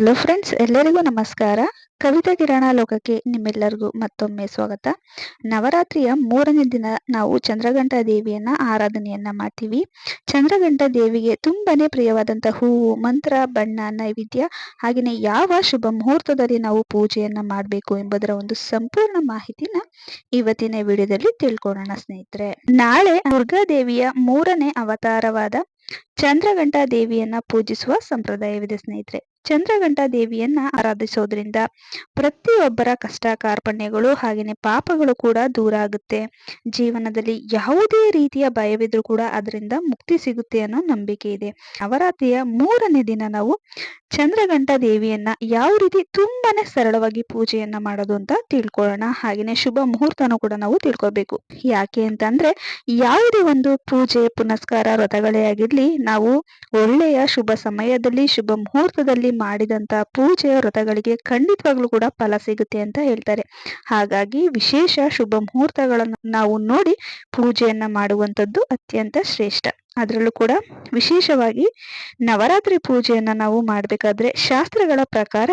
Hello friends ಎಲ್ಲರಿಗೂ ನಮಸ್ಕಾರ. ಕವಿತಾ ಕಿರಣ ಲೋಕಕ್ಕೆ ನಿಮ್ಮೆಲ್ಲರಿಗೂ ಮತ್ತೊಮ್ಮೆ ಸ್ವಾಗತ. ನವರಾತ್ರಿಯ ಮೂರನೇ ದಿನ ನಾವು ಚಂದ್ರಘಂಟ ದೇವಿಯನ್ನ ಆರಾಧನೆಯನ್ನ ಮಾಡ್ತೀವಿ. ಚಂದ್ರಘಂಟ ದೇವಿಗೆ ತುಂಬಾನೇ ಪ್ರಿಯವಾದಂತ ಹೂವು, ಮಂತ್ರ, ಬಣ್ಣ, ನೈವೇದ್ಯ ಹಾಗೆಯೇ ಯಾವ ಶುಭ ಮುಹೂರ್ತದಲ್ಲಿ ನಾವು ಪೂಜೆಯನ್ನ ಮಾಡಬೇಕು ಎಂಬುದರ ಒಂದು ಸಂಪೂರ್ಣ ಮಾಹಿತಿನ ಇವತ್ತಿನ ವಿಡಿಯೋದಲ್ಲಿ ತಿಳ್ಕೊಳ್ಳೋಣ ಸ್ನೇಹಿತರೆ. ನಾಳೆ ದುರ್ಗಾ ದೇವಿಯ ಮೂರನೇ ಅವತಾರವಾದ ಚಂದ್ರಗಂಟಾ ದೇವಿಯನ್ನ ಪೂಜಿಸುವ ಸಂಪ್ರದಾಯವಿದೆ ಸ್ನೇಹಿತರೆ. ಚಂದ್ರಘಂಟ ದೇವಿಯನ್ನ ಆರಾಧಿಸೋದ್ರಿಂದ ಪ್ರತಿಯೊಬ್ಬರ ಕಷ್ಟ ಕಾರ್ಪಣ್ಯಗಳು ಹಾಗೆಯೇ ಪಾಪಗಳು ಕೂಡ ದೂರ ಆಗುತ್ತೆ. ಜೀವನದಲ್ಲಿ ಯಾವುದೇ ರೀತಿಯ ಭಯವಿದ್ರೂ ಕೂಡ ಅದರಿಂದ ಮುಕ್ತಿ ಸಿಗುತ್ತೆ ಅನ್ನೋ ನಂಬಿಕೆ ಇದೆ. ನವರಾತ್ರಿಯ ಮೂರನೇ ದಿನ ನಾವು ಚಂದ್ರಘಂಟ ದೇವಿಯನ್ನ ಯಾವ ರೀತಿ ತುಂಬಾನೇ ಸರಳವಾಗಿ ಪೂಜೆಯನ್ನ ಮಾಡೋದು ಅಂತ ತಿಳ್ಕೊಳ್ಳೋಣ. ಹಾಗೆಯೇ ಶುಭ ಮುಹೂರ್ತನೂ ಕೂಡ ನಾವು ತಿಳ್ಕೊಬೇಕು. ಯಾಕೆ ಅಂತಂದ್ರೆ ಯಾವುದೇ ಒಂದು ಪೂಜೆ ಪುನಸ್ಕಾರ ವ್ರತಗಳೇ ಆಗಿರ್ಲಿ ನಾವು ಒಳ್ಳೆಯ ಶುಭ ಸಮಯದಲ್ಲಿ, ಶುಭ ಮುಹೂರ್ತದಲ್ಲಿ ಮಾಡಿದಂತ ಪೂಜೆಯ ವ್ರತಗಳಿಗೆ ಖಂಡಿತವಾಗ್ಲೂ ಕೂಡ ಫಲ ಸಿಗುತ್ತೆ ಅಂತ ಹೇಳ್ತಾರೆ. ಹಾಗಾಗಿ ವಿಶೇಷ ಶುಭ ಮುಹೂರ್ತಗಳನ್ನು ನಾವು ನೋಡಿ ಪೂಜೆಯನ್ನ ಮಾಡುವಂಥದ್ದು ಅತ್ಯಂತ ಶ್ರೇಷ್ಠ. ಅದರಲ್ಲೂ ಕೂಡ ವಿಶೇಷವಾಗಿ ನವರಾತ್ರಿ ಪೂಜೆಯನ್ನ ನಾವು ಮಾಡಬೇಕಾದ್ರೆ ಶಾಸ್ತ್ರಗಳ ಪ್ರಕಾರ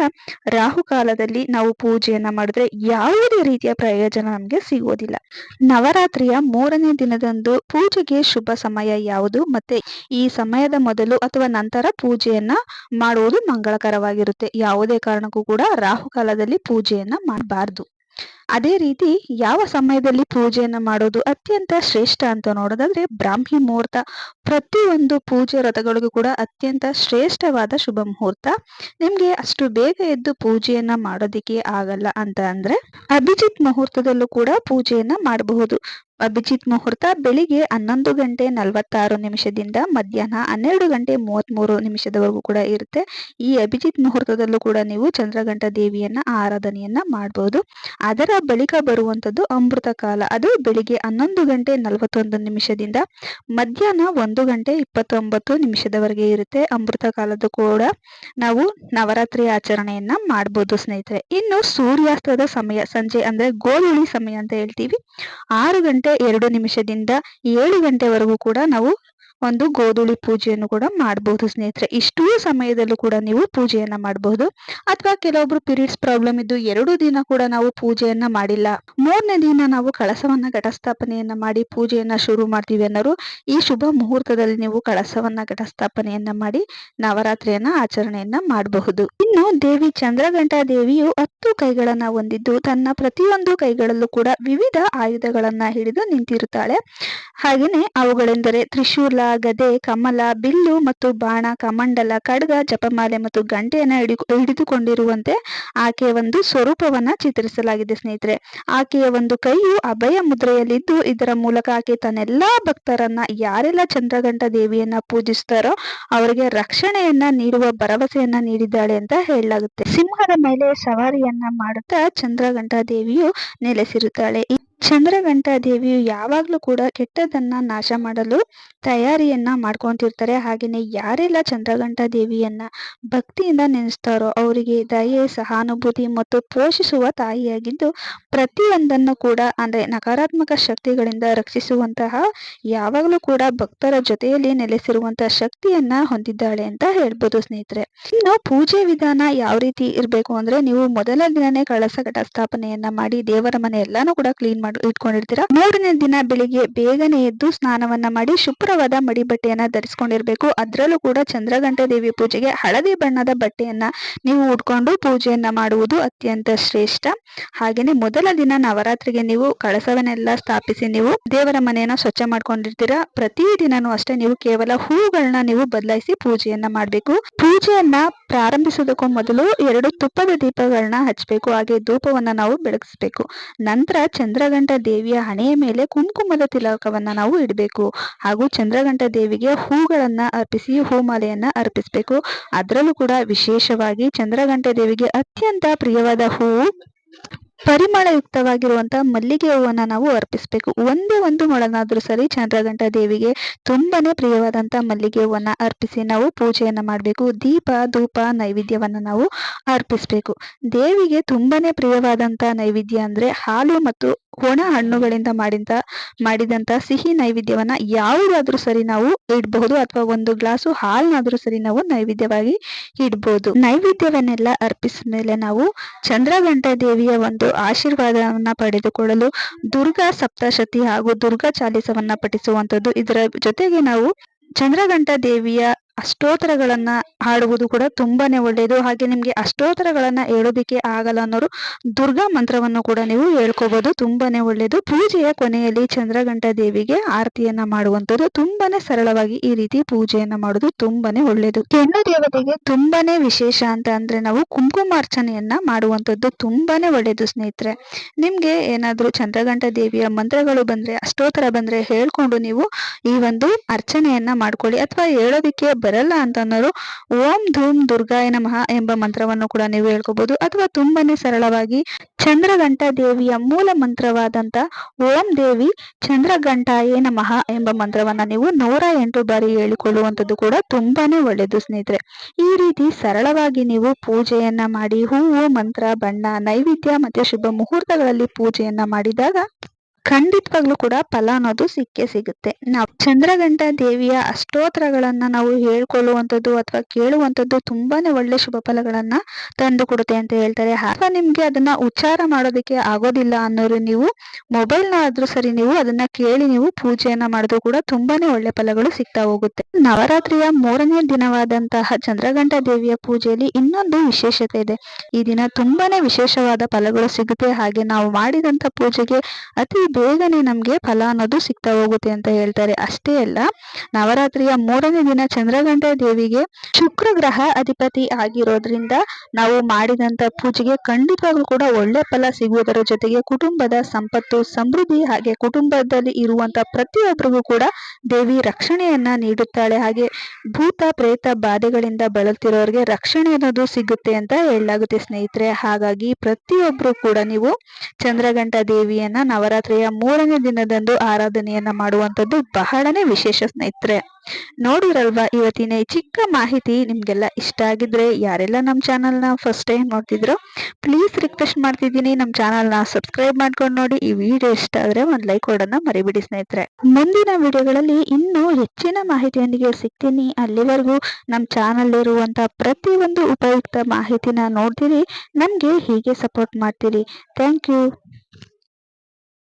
ರಾಹುಕಾಲದಲ್ಲಿ ನಾವು ಪೂಜೆಯನ್ನ ಮಾಡಿದ್ರೆ ಯಾವುದೇ ರೀತಿಯ ಪ್ರಯೋಜನ ನಮಗೆ ಸಿಗೋದಿಲ್ಲ. ನವರಾತ್ರಿಯ ಮೂರನೇ ದಿನದಂದು ಪೂಜೆಗೆ ಶುಭ ಸಮಯ ಯಾವುದು ಮತ್ತೆ ಈ ಸಮಯದ ಮೊದಲು ಅಥವಾ ನಂತರ ಪೂಜೆಯನ್ನ ಮಾಡುವುದು ಮಂಗಳಕರವಾಗಿರುತ್ತೆ. ಯಾವುದೇ ಕಾರಣಕ್ಕೂ ಕೂಡ ರಾಹುಕಾಲದಲ್ಲಿ ಪೂಜೆಯನ್ನ ಮಾಡಬಾರ್ದು. ಅದೇ ರೀತಿ ಯಾವ ಸಮಯದಲ್ಲಿ ಪೂಜೆಯನ್ನು ಮಾಡೋದು ಅತ್ಯಂತ ಶ್ರೇಷ್ಠ ಅಂತ ನೋಡೋದಾದ್ರೆ ಬ್ರಾಹ್ಮಿ ಮುಹೂರ್ತ. ಪ್ರತಿಯೊಂದು ಪೂಜೆ ವ್ರತಗಳಿಗೂ ಕೂಡ ಅತ್ಯಂತ ಶ್ರೇಷ್ಠವಾದ ಶುಭ ಮುಹೂರ್ತ. ನಿಮ್ಗೆ ಅಷ್ಟು ಬೇಗ ಎದ್ದು ಪೂಜೆಯನ್ನ ಮಾಡೋದಿಕ್ಕೆ ಆಗಲ್ಲ ಅಂತ ಅಂದ್ರೆ ಅಭಿಜಿತ್ ಮುಹೂರ್ತದಲ್ಲೂ ಕೂಡ ಪೂಜೆಯನ್ನ ಮಾಡಬಹುದು. ಅಭಿಜಿತ್ ಮುಹೂರ್ತ ಬೆಳಿಗ್ಗೆ ಹನ್ನೊಂದು ಗಂಟೆ ನಲವತ್ತಾರು ನಿಮಿಷದಿಂದ ಮಧ್ಯಾಹ್ನ ಹನ್ನೆರಡು ಗಂಟೆ ಮೂವತ್ತ್ಮೂರು ನಿಮಿಷದವರೆಗೂ ಕೂಡ ಇರುತ್ತೆ. ಈ ಅಭಿಜಿತ್ ಮುಹೂರ್ತದಲ್ಲೂ ಕೂಡ ನೀವು ಚಂದ್ರಗಂಟ ದೇವಿಯನ್ನ ಆರಾಧನೆಯನ್ನ ಮಾಡಬಹುದು ಅದರ ಬಳಿಕ ಬರುವಂತದ್ದು ಅಮೃತ ಕಾಲ. ಅದು ಬೆಳಿಗ್ಗೆ ಹನ್ನೊಂದು ಗಂಟೆ ನಲವತ್ತೊಂದು ನಿಮಿಷದಿಂದ ಮಧ್ಯಾಹ್ನ ಒಂದು ಗಂಟೆ ಇಪ್ಪತ್ತೊಂಬತ್ತು ನಿಮಿಷದವರೆಗೆ ಇರುತ್ತೆ ಅಮೃತ ಕಾಲದ ಕೂಡ. ನಾವು ನವರಾತ್ರಿ ಆಚರಣೆಯನ್ನ ಮಾಡಬಹುದು ಸ್ನೇಹಿತರೆ. ಇನ್ನು ಸೂರ್ಯಾಸ್ತದ ಸಮಯ, ಸಂಜೆ ಅಂದ್ರೆ ಗೋಧುಳಿ ಸಮಯ ಅಂತ ಹೇಳ್ತೀವಿ. ಆರು ಗಂಟೆ ಎರಡು ನಿಮಿಷದಿಂದ ಏಳು ಗಂಟೆವರೆಗೂ ಕೂಡ ನಾವು ಒಂದು ಗೋಧುಳಿ ಪೂಜೆಯನ್ನು ಕೂಡ ಮಾಡಬಹುದು ಸ್ನೇಹಿತರೆ. ಇಷ್ಟೂ ಸಮಯದಲ್ಲೂ ಕೂಡ ನೀವು ಪೂಜೆಯನ್ನ ಮಾಡಬಹುದು ಅಥವಾ ಕೆಲವೊಬ್ರು ಪೀರಿಯಡ್ಸ್ ಪ್ರಾಬ್ಲಮ್ ಇದ್ದು ಎರಡು ದಿನ ಕೂಡ ನಾವು ಪೂಜೆಯನ್ನ ಮಾಡಿಲ್ಲ. ಮೂರನೇ ದಿನ ನಾವು ಕಳಸವನ್ನ ಘಟಸ್ಥಾಪನೆಯನ್ನ ಮಾಡಿ ಪೂಜೆಯನ್ನ ಶುರು ಮಾಡ್ತೀವಿ ಅನ್ನೋರು ಈ ಶುಭ ಮುಹೂರ್ತದಲ್ಲಿ ನೀವು ಕಳಸವನ್ನ ಘಟಸ್ಥಾಪನೆಯನ್ನ ಮಾಡಿ ನವರಾತ್ರಿಯನ್ನ ಆಚರಣೆಯನ್ನ ಮಾಡಬಹುದು. ಇನ್ನು ದೇವಿ ಚಂದ್ರಘಂಟಾ ದೇವಿಯು ಹತ್ತು ಕೈಗಳನ್ನ ಹೊಂದಿದ್ದು ತನ್ನ ಪ್ರತಿಯೊಂದು ಕೈಗಳಲ್ಲೂ ಕೂಡ ವಿವಿಧ ಆಯುಧಗಳನ್ನ ಹಿಡಿದು ನಿಂತಿರುತ್ತಾಳೆ. ಹಾಗೆಯೇ ಅವುಗಳೆಂದರೆ ತ್ರಿಶೂಲ ಗದೆ ಕಮಲ, ಬಿಲ್ಲು ಮತ್ತು ಬಾಣ, ಕಮಂಡಲ, ಖಡ್ಗ, ಜಪಮಾಲೆ ಮತ್ತು ಗಂಟೆಯನ್ನ ಹಿಡಿ ಹಿಡಿದುಕೊಂಡಿರುವಂತೆ ಆಕೆಯ ಒಂದು ಸ್ವರೂಪವನ್ನ ಚಿತ್ರಿಸಲಾಗಿದೆ ಸ್ನೇಹಿತರೆ. ಆಕೆಯ ಒಂದು ಕೈಯು ಅಭಯ ಮುದ್ರೆಯಲ್ಲಿದ್ದು, ಇದರ ಮೂಲಕ ಆಕೆ ತನ್ನೆಲ್ಲಾ ಭಕ್ತರನ್ನ ಯಾರೆಲ್ಲ ಚಂದ್ರಘಂಟ ದೇವಿಯನ್ನ ಪೂಜಿಸ್ತಾರೋ ಅವರಿಗೆ ರಕ್ಷಣೆಯನ್ನ ನೀಡುವ ಭರವಸೆಯನ್ನ ನೀಡಿದ್ದಾಳೆ ಅಂತ ಹೇಳಲಾಗುತ್ತೆ. ಸಿಂಹದ ಮೇಲೆ ಸವಾರಿಯನ್ನ ಮಾಡುತ್ತಾ ಚಂದ್ರಘಂಟ ದೇವಿಯು ನೆಲೆಸಿರುತ್ತಾಳೆ. ಚಂದ್ರಘಂಟ ದೇವಿಯು ಯಾವಾಗಲೂ ಕೂಡ ಕೆಟ್ಟದನ್ನ ನಾಶ ಮಾಡಲು ತಯಾರಿಯನ್ನ ಮಾಡ್ಕೊಂತಿರ್ತಾರೆ. ಹಾಗೆಯೇ ಯಾರೆಲ್ಲ ಚಂದ್ರಘಂಟಾ ದೇವಿಯನ್ನ ಭಕ್ತಿಯಿಂದ ನೆನೆಸ್ತಾರೋ ಅವರಿಗೆ ದಯೆ, ಸಹಾನುಭೂತಿ ಮತ್ತು ಪೋಷಿಸುವ ತಾಯಿಯಾಗಿದ್ದು ಪ್ರತಿಯೊಂದನ್ನು ಕೂಡ ಅಂದ್ರೆ ನಕಾರಾತ್ಮಕ ಶಕ್ತಿಗಳಿಂದ ರಕ್ಷಿಸುವಂತಹ ಯಾವಾಗಲೂ ಕೂಡ ಭಕ್ತರ ಜೊತೆಯಲ್ಲಿ ನೆಲೆಸಿರುವಂತಹ ಶಕ್ತಿಯನ್ನ ಹೊಂದಿದ್ದಾಳೆ ಅಂತ ಹೇಳ್ಬೋದು ಸ್ನೇಹಿತರೆ. ಇನ್ನು ಪೂಜೆ ವಿಧಾನ ಯಾವ ರೀತಿ ಇರಬೇಕು ಅಂದ್ರೆ ನೀವು ಮೊದಲ ದಿನನೇ ಕಳಸ ಘಟ ಸ್ಥಾಪನೆಯನ್ನ ಮಾಡಿ ದೇವರ ಮನೆ ಎಲ್ಲಾನು ಕೂಡ ಕ್ಲೀನ್ ಮಾಡಿ ಇಟ್ಕೊಂಡಿರ್ತೀರಾ? ಮೂರನೇ ದಿನ ಬೆಳಿಗ್ಗೆ ಬೇಗನೆ ಎದ್ದು ಸ್ನಾನವನ್ನ ಮಾಡಿ ಶುಭ್ರವಾದ ಮಡಿ ಬಟ್ಟೆಯನ್ನ ಧರಿಸ್ಕೊಂಡಿರ್ಬೇಕು. ಅದ್ರಲ್ಲೂ ಕೂಡ ಚಂದ್ರಗಂಟೆ ದೇವಿ ಪೂಜೆಗೆ ಹಳದಿ ಬಣ್ಣದ ಬಟ್ಟೆಯನ್ನ ನೀವು ಉಟ್ಕೊಂಡು ಪೂಜೆಯನ್ನ ಮಾಡುವುದು ಅತ್ಯಂತ ಶ್ರೇಷ್ಠ. ಹಾಗೇನೆ ಮೊದಲ ದಿನ ನವರಾತ್ರಿಗೆ ನೀವು ಕಳಸವನ್ನೆಲ್ಲ ಸ್ಥಾಪಿಸಿ ನೀವು ದೇವರ ಮನೆಯನ್ನ ಸ್ವಚ್ಛ ಮಾಡ್ಕೊಂಡಿರ್ತೀರಾ? ಪ್ರತಿ ದಿನನೂ ಅಷ್ಟೇ ನೀವು ಕೇವಲ ಹೂಗಳನ್ನ ನೀವು ಬದಲಾಯಿಸಿ ಪೂಜೆಯನ್ನ ಮಾಡಬೇಕು. ಪೂಜೆಯನ್ನ ಪ್ರಾರಂಭಿಸೋದಕ್ಕೂ ಮೊದಲು ಎರಡು ತುಪ್ಪದ ದೀಪಗಳನ್ನ ಹಚ್ಚಬೇಕು ಹಾಗೆ ಧೂಪವನ್ನ ನಾವು ಬೆಳಗಿಸ್ಬೇಕು. ನಂತರ ಚಂದ್ರಘಂಟ ದೇವಿಯ ಹಣೆಯ ಮೇಲೆ ಕುಂಕುಮದ ತಿಲಕವನ್ನ ನಾವು ಇಡಬೇಕು. ಹಾಗೂ ಚಂದ್ರಘಂಟ ದೇವಿಗೆ ಹೂಗಳನ್ನ ಅರ್ಪಿಸಿ, ಹೂಮಾಲೆಯನ್ನ ಅರ್ಪಿಸಬೇಕು. ಅದರಲ್ಲೂ ಕೂಡ ವಿಶೇಷವಾಗಿ ಚಂದ್ರಘಂಟ ದೇವಿಗೆ ಅತ್ಯಂತ ಪ್ರಿಯವಾದ ಹೂವು ಪರಿಮಳಯುಕ್ತವಾಗಿರುವಂತಹ ಮಲ್ಲಿಗೆ ಹೂವನ್ನ ನಾವು ಅರ್ಪಿಸಬೇಕು. ಒಂದೇ ಒಂದು ಮೊಳನಾದ್ರೂ ಸರಿ ಚಂದ್ರಘಂಟ ದೇವಿಗೆ ತುಂಬಾನೇ ಪ್ರಿಯವಾದಂತ ಮಲ್ಲಿಗೆ ಹೂವನ್ನ ಅರ್ಪಿಸಿ ನಾವು ಪೂಜೆಯನ್ನ ಮಾಡಬೇಕು. ದೀಪ, ಧೂಪ, ನೈವೇದ್ಯವನ್ನ ನಾವು ಅರ್ಪಿಸಬೇಕು. ದೇವಿಗೆ ತುಂಬಾನೇ ಪ್ರಿಯವಾದಂತ ನೈವೇದ್ಯ ಅಂದ್ರೆ ಹಾಲು ಮತ್ತು ಒಣ ಹಣ್ಣುಗಳಿಂದ ಮಾಡಿದ ಮಾಡಿದಂತ ಸಿಹಿ ನೈವೇದ್ಯವನ್ನ ಯಾವುದಾದ್ರೂ ಸರಿ ನಾವು ಇಡಬಹುದು ಅಥವಾ ಒಂದು ಗ್ಲಾಸು ಹಾಲ್ನಾದ್ರೂ ಸರಿ ನಾವು ನೈವೇದ್ಯವಾಗಿ ಇಡಬಹುದು ನೈವೇದ್ಯವನ್ನೆಲ್ಲ ಅರ್ಪಿಸಿದ ಮೇಲೆ ನಾವು ಚಂದ್ರಘಂಟ ದೇವಿಯ ಒಂದು ಆಶೀರ್ವಾದವನ್ನ ಪಡೆದುಕೊಳ್ಳಲು ದುರ್ಗಾ ಸಪ್ತಶತಿ ಹಾಗೂ ದುರ್ಗಾ ಚಾಲಿಸವನ್ನ ಪಠಿಸುವಂಥದ್ದು. ಇದರ ಜೊತೆಗೆ ನಾವು ಚಂದ್ರಘಂಟ ದೇವಿಯ ಅಷ್ಟೋತ್ತರಗಳನ್ನ ಹಾಡುವುದು ಕೂಡ ತುಂಬಾನೇ ಒಳ್ಳೆಯದು ಹಾಗೆ ನಿಮ್ಗೆ ಅಷ್ಟೋತ್ತರಗಳನ್ನ ಹೇಳೋದಿಕ್ಕೆ ಆಗಲ್ಲ ಅನ್ನೋರು ದುರ್ಗಾ ಮಂತ್ರವನ್ನು ಕೂಡ ನೀವು ಹೇಳ್ಕೋಬಹುದು ತುಂಬಾನೇ ಒಳ್ಳೆಯದು ಪೂಜೆಯ ಕೊನೆಯಲ್ಲಿ ಚಂದ್ರಘಂಟ ದೇವಿಗೆ ಆರತಿಯನ್ನ ಮಾಡುವಂತದ್ದು ತುಂಬಾನೇ ಸರಳವಾಗಿ ಈ ರೀತಿ ಪೂಜೆಯನ್ನ ಮಾಡೋದು ತುಂಬಾನೇ ಒಳ್ಳೆಯದು ಹೆಣ್ಣು ದೇವತೆಗೆ ತುಂಬಾನೇ ವಿಶೇಷ ಅಂತ ಅಂದ್ರೆ ನಾವು ಕುಂಕುಮಾರ್ಚನೆಯನ್ನ ಮಾಡುವಂತದ್ದು ತುಂಬಾನೇ ಒಳ್ಳೆಯದು ಸ್ನೇಹಿತರೆ. ನಿಮ್ಗೆ ಏನಾದ್ರೂ ಚಂದ್ರಘಂಟ ದೇವಿಯ ಮಂತ್ರಗಳು ಬಂದ್ರೆ, ಅಷ್ಟೋತ್ತರ ಬಂದ್ರೆ ಹೇಳ್ಕೊಂಡು ನೀವು ಈ ಒಂದು ಅರ್ಚನೆಯನ್ನ ಮಾಡ್ಕೊಳ್ಳಿ. ಅಥವಾ ಹೇಳೋದಿಕ್ಕೆ ಬರಲ್ಲ ಅಂತ ಅನ್ನೋರು ಓಂ ಧೂಮ್ ದುರ್ಗಾಯ ನಮಃ ಎಂಬ ಮಂತ್ರವನ್ನು ಕೂಡ ನೀವು ಹೇಳ್ಕೋಬಹುದು ಅಥವಾ ತುಂಬಾನೇ ಸರಳವಾಗಿ ಚಂದ್ರಘಂಟ ದೇವಿಯ ಮೂಲ ಮಂತ್ರವಾದಂತ ಓಂ ದೇವಿ ಚಂದ್ರಗಂಟಾಯೇ ನಮಃ ಎಂಬ ಮಂತ್ರವನ್ನ ನೀವು ನೂರ ಎಂಟು ಬಾರಿ ಹೇಳಿಕೊಳ್ಳುವಂಥದ್ದು ಕೂಡ ತುಂಬಾನೇ ಒಳ್ಳೆಯದು ಸ್ನೇಹಿತರೆ. ಈ ರೀತಿ ಸರಳವಾಗಿ ನೀವು ಪೂಜೆಯನ್ನ ಮಾಡಿ ಹೂವು, ಮಂತ್ರ, ಬಣ್ಣ, ನೈವೇದ್ಯ ಮತ್ತೆ ಶುಭ ಮುಹೂರ್ತಗಳಲ್ಲಿ ಪೂಜೆಯನ್ನ ಮಾಡಿದಾಗ ಖಂಡಿತವಾಗ್ಲೂ ಕೂಡ ಫಲ ಅನ್ನೋದು ಸಿಕ್ಕೇ ಸಿಗುತ್ತೆ. ನಾವು ಚಂದ್ರಘಂಟ ದೇವಿಯ ಅಷ್ಟೋತ್ತರಗಳನ್ನ ನಾವು ಹೇಳ್ಕೊಳ್ಳುವಂಥದ್ದು ಅಥವಾ ಕೇಳುವಂಥದ್ದು ತುಂಬಾನೇ ಒಳ್ಳೆ ಶುಭ ಫಲಗಳನ್ನ ತಂದು ಕೊಡುತ್ತೆ ಅಂತ ಹೇಳ್ತಾರೆ. ಅಥವಾ ನಿಮ್ಗೆ ಅದನ್ನ ಉಚ್ಚಾರ ಮಾಡೋದಕ್ಕೆ ಆಗೋದಿಲ್ಲ ಅನ್ನೋರು ನೀವು ಮೊಬೈಲ್ ಆದ್ರೂ ಸರಿ ನೀವು ಅದನ್ನ ಕೇಳಿ ನೀವು ಪೂಜೆಯನ್ನ ಮಾಡಿದ್ರು ಕೂಡ ತುಂಬಾನೇ ಒಳ್ಳೆ ಫಲಗಳು ಸಿಗ್ತಾ ಹೋಗುತ್ತೆ. ನವರಾತ್ರಿಯ ಮೂರನೇ ದಿನವಾದಂತಹ ಚಂದ್ರಘಂಟ ದೇವಿಯ ಪೂಜೆಯಲ್ಲಿ ಇನ್ನೊಂದು ವಿಶೇಷತೆ ಇದೆ. ಈ ದಿನ ತುಂಬಾನೇ ವಿಶೇಷವಾದ ಫಲಗಳು ಸಿಗುತ್ತೆ. ಹಾಗೆ ನಾವು ಮಾಡಿದಂತ ಪೂಜೆಗೆ ಅತಿ ಬೇಗನೆ ನಮ್ಗೆ ಫಲ ಅನ್ನೋದು ಸಿಗ್ತಾ ಹೋಗುತ್ತೆ ಅಂತ ಹೇಳ್ತಾರೆ. ಅಷ್ಟೇ ಅಲ್ಲ, ನವರಾತ್ರಿಯ ಮೂರನೇ ದಿನ ಚಂದ್ರಘಂಟ ದೇವಿಗೆ ಶುಕ್ರ ಗ್ರಹ ಅಧಿಪತಿ ಆಗಿರೋದ್ರಿಂದ ನಾವು ಮಾಡಿದಂತ ಪೂಜೆಗೆ ಖಂಡಿತವಾಗ್ಲೂ ಕೂಡ ಒಳ್ಳೆ ಫಲ ಸಿಗುವುದರ ಜೊತೆಗೆ ಕುಟುಂಬದ ಸಂಪತ್ತು, ಸಮೃದ್ಧಿ ಹಾಗೆ ಕುಟುಂಬದಲ್ಲಿ ಇರುವಂತ ಪ್ರತಿಯೊಬ್ಬರಿಗೂ ಕೂಡ ದೇವಿ ರಕ್ಷಣೆಯನ್ನ ನೀಡುತ್ತಾಳೆ. ಹಾಗೆ ಭೂತ, ಪ್ರೇತ ಬಾಧೆಗಳಿಂದ ಬಳಲ್ತಿರೋರಿಗೆ ರಕ್ಷಣೆ ಅನ್ನೋದು ಸಿಗುತ್ತೆ ಅಂತ ಹೇಳಲಾಗುತ್ತೆ ಸ್ನೇಹಿತರೆ. ಹಾಗಾಗಿ ಪ್ರತಿಯೊಬ್ರು ಕೂಡ ನೀವು ಚಂದ್ರಘಂಟ ದೇವಿಯನ್ನ ನವರಾತ್ರಿಯ ಮೂರನೇ ದಿನದಂದು ಆರಾಧನೆಯನ್ನ ಮಾಡುವಂಥದ್ದು ಬಹಳನೇ ವಿಶೇಷ ಸ್ನೇಹಿತರೆ. ನೋಡಿರಲ್ವಾ ಇವತ್ತಿನ ಚಿಕ್ಕ ಮಾಹಿತಿ ನಿಮ್ಗೆಲ್ಲ ಇಷ್ಟ ಆಗಿದ್ರೆ ಯಾರೆಲ್ಲ ನಮ್ಮ ಚಾನಲ್ನ ಫಸ್ಟ್ ಟೈಮ್ ನೋಡ್ತಿದ್ರು ಪ್ಲೀಸ್ ರಿಕ್ವೆಸ್ಟ್ ಮಾಡ್ತಿದ್ದೀನಿ. ನಮ್ಮ ಚಾನಲ್ನ ಸಬ್ಸ್ಕ್ರೈಬ್ ಮಾಡ್ಕೊಂಡು ನೋಡಿ. ಈ ವಿಡಿಯೋ ಇಷ್ಟ ಆದರೆ ಒಂದು ಲೈಕ್ ಕೊಡೋಣ ಮರಿಬಿಡಿ ಸ್ನೇಹಿತರೆ. ಮುಂದಿನ ವಿಡಿಯೋಗಳಲ್ಲಿ ಇನ್ನೂ ಹೆಚ್ಚಿನ ಮಾಹಿತಿಯೊಂದಿಗೆ ಸಿಗ್ತೀನಿ. ಅಲ್ಲಿವರೆಗೂ ನಮ್ಮ ಚಾನಲ್ ಇರುವಂತ ಪ್ರತಿಯೊಂದು ಉಪಯುಕ್ತ ಮಾಹಿತಿನ ನೋಡ್ತೀರಿ. ನಮಗೆ ಹೀಗೆ ಸಪೋರ್ಟ್ ಮಾಡ್ತೀರಿ. Thank you